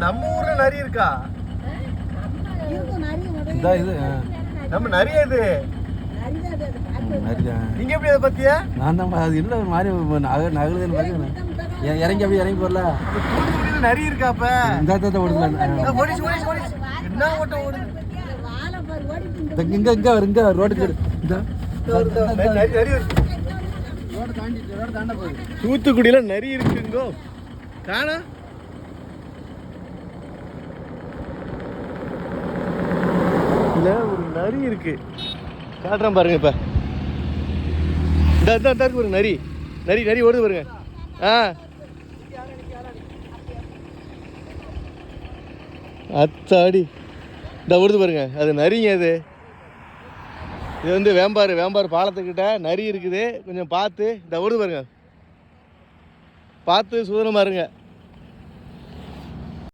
நம்ம ஊர்ல நிறைய இருக்கா? இதா இது. நம்ம நிறைய இது? நீங்க எப்படி அதை பத்தியா? நான் தான் அது என்ன ஒரு மாதிரி நக நகலுதுன்னு இ- இறங்கி அப்படியே இறங்கி போடல தூத்துக்குடியில நிறைய இருக்கா அப்ப? இந்த தான் ஓடுது என்ன ஓட்டம் ஓடுது? இங்க இங்க வரு, இங்க ரோடு தாண்டி ரோடு தாண்ட போகுது. தூத்துக்குடியில நிறைய இருக்குங்கோ. காணா? இதில் ஒரு நரி இருக்கு. காட்டுறேன் பாருங்க இப்போ. இந்த இந்த இந்த இருக்கு பாருங்க நரி. நரி நரி ஓடுது பாருங்க. ஆ. அத்தாடி. இந்த ஓடுது பாருங்க. அது நரிங்க அது. இது வந்து வேம்பாறு வேம்பாறு பாலத்துக்கிட்ட நரி இருக்குது. கொஞ்சம் பார்த்து இந்த ஓடுது பாருங்க. பார்த்து சுதனமாக இருங்க.